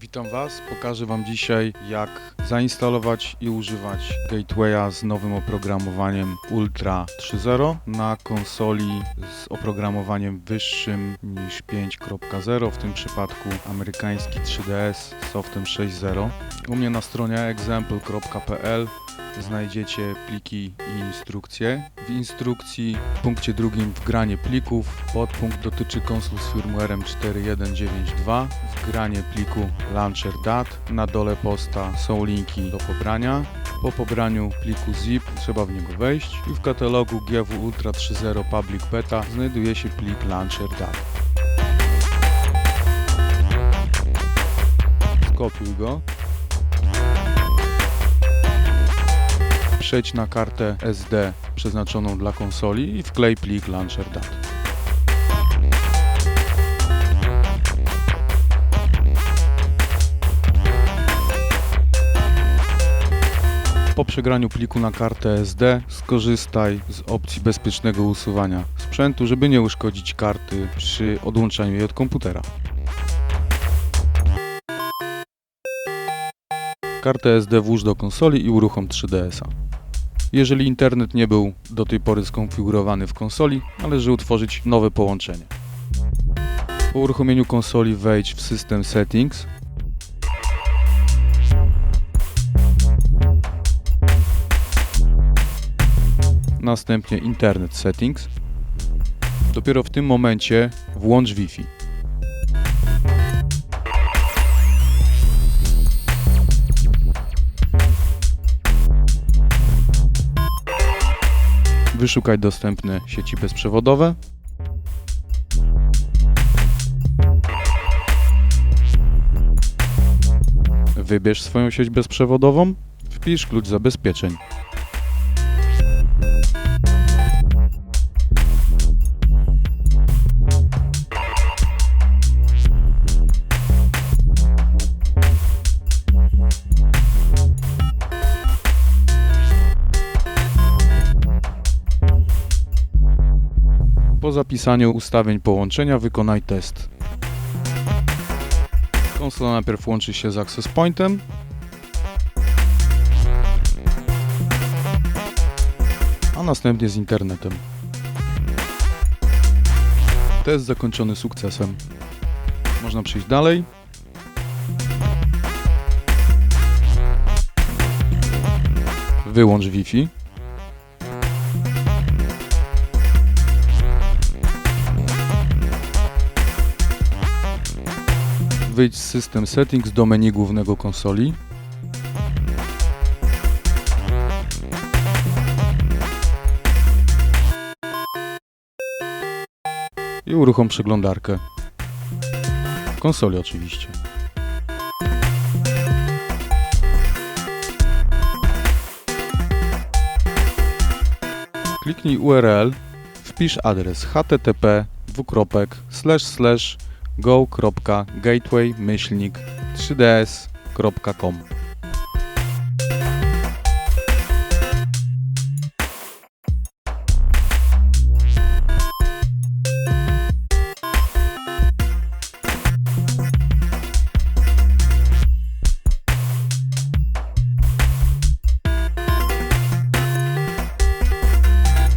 Witam Was. Pokażę Wam dzisiaj, jak zainstalować i używać Gatewaya z nowym oprogramowaniem Ultra 3.0 na konsoli z oprogramowaniem wyższym niż 5.0, w tym przypadku amerykański 3DS z softem 6.0. U mnie na stronie example.pl znajdziecie pliki i instrukcje. W instrukcji w punkcie drugim wgranie plików. Podpunkt dotyczy konsol z firmwarem 4.1.9.2. Wgranie pliku launcher dat. Na dole posta są linki do pobrania. Po pobraniu pliku zip trzeba w niego wejść i w katalogu GW Ultra 3.0 Public Beta znajduje się plik launcher dat. Skopiuj go. Przejdź na kartę SD przeznaczoną dla konsoli i wklej plik launcher Po przegraniu pliku na kartę SD skorzystaj z opcji bezpiecznego usuwania sprzętu, żeby nie uszkodzić karty przy odłączaniu jej od komputera. Kartę SD włóż do konsoli i uruchom 3DS-a. Jeżeli internet nie był do tej pory skonfigurowany w konsoli, należy utworzyć nowe połączenie. Po uruchomieniu konsoli wejdź w System Settings. Następnie Internet Settings. Dopiero w tym momencie włącz Wi-Fi. Wyszukaj dostępne sieci bezprzewodowe. Wybierz swoją sieć bezprzewodową. Wpisz klucz zabezpieczeń. Po zapisaniu ustawień połączenia wykonaj test. Konsola najpierw łączy się z Access Pointem. A następnie z internetem. Test zakończony sukcesem. Można przejść dalej. Wyłącz Wi-Fi. Wyjdź System Settings do menu głównego konsoli. I uruchom przeglądarkę. W konsoli oczywiście. Kliknij URL, wpisz adres http go.gateway-3ds.com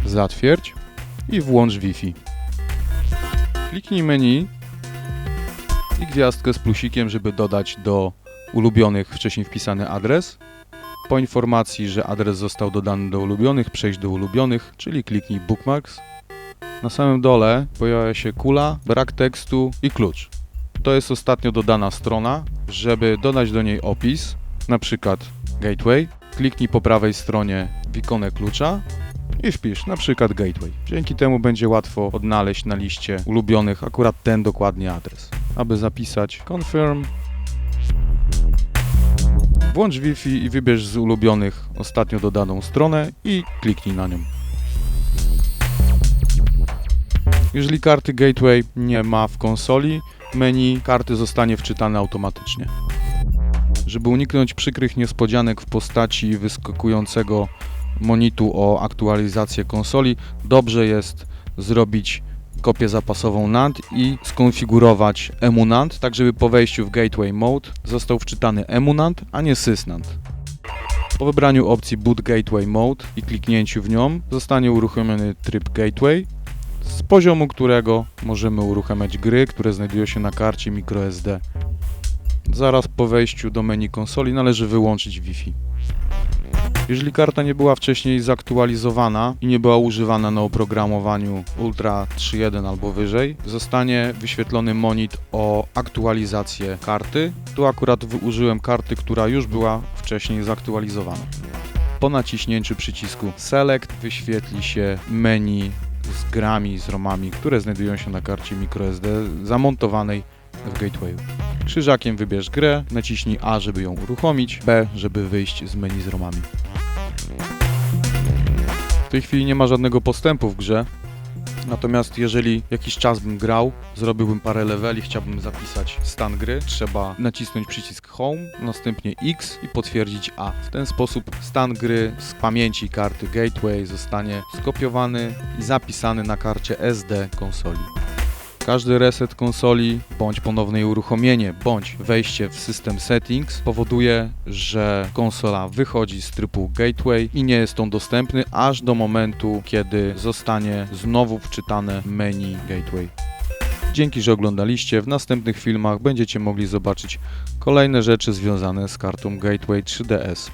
Zatwierdź i włącz Wi-Fi. Kliknij menu gwiazdkę z plusikiem, żeby dodać do ulubionych wcześniej wpisany adres. Po informacji, że adres został dodany do ulubionych, przejść do ulubionych, czyli kliknij Bookmarks. Na samym dole pojawia się kula, brak tekstu i klucz. To jest ostatnio dodana strona. Żeby dodać do niej opis, na przykład Gateway, kliknij po prawej stronie w ikonę klucza i wpisz na przykład Gateway. Dzięki temu będzie łatwo odnaleźć na liście ulubionych akurat ten dokładnie adres. Aby zapisać Confirm, włącz Wi-Fi i wybierz z ulubionych ostatnio dodaną stronę i kliknij na nią. Jeżeli karty Gateway nie ma w konsoli, menu karty zostanie wczytane automatycznie. Żeby uniknąć przykrych niespodzianek w postaci wyskakującego monitu o aktualizację konsoli, dobrze jest zrobić kopię zapasową NAND i skonfigurować emunant, tak żeby po wejściu w Gateway Mode został wczytany emunant, a nie sysnant. Po wybraniu opcji Boot Gateway Mode i kliknięciu w nią zostanie uruchomiony tryb Gateway, z poziomu którego możemy uruchamiać gry, które znajdują się na karcie microSD. Zaraz po wejściu do menu konsoli należy wyłączyć Wi-Fi. Jeżeli karta nie była wcześniej zaktualizowana i nie była używana na oprogramowaniu Ultra 3.1 albo wyżej, zostanie wyświetlony monit o aktualizację karty. Tu akurat użyłem karty, która już była wcześniej zaktualizowana. Po naciśnięciu przycisku Select wyświetli się menu z grami, z ROMami, które znajdują się na karcie microSD zamontowanej w Gatewayu. Krzyżakiem wybierz grę, naciśnij A, żeby ją uruchomić, B, żeby wyjść z menu z ROMami. Tej chwili nie ma żadnego postępu w grze, natomiast jeżeli jakiś czas bym grał, zrobiłbym parę leveli, chciałbym zapisać stan gry, trzeba nacisnąć przycisk Home, następnie X i potwierdzić A. W ten sposób stan gry z pamięci karty Gateway zostanie skopiowany i zapisany na karcie SD konsoli. Każdy reset konsoli, bądź ponowne jej uruchomienie, bądź wejście w system settings powoduje, że konsola wychodzi z trybu gateway i nie jest on dostępny aż do momentu, kiedy zostanie znowu wczytane menu gateway. Dzięki, że oglądaliście. W następnych filmach będziecie mogli zobaczyć kolejne rzeczy związane z kartą Gateway 3DS.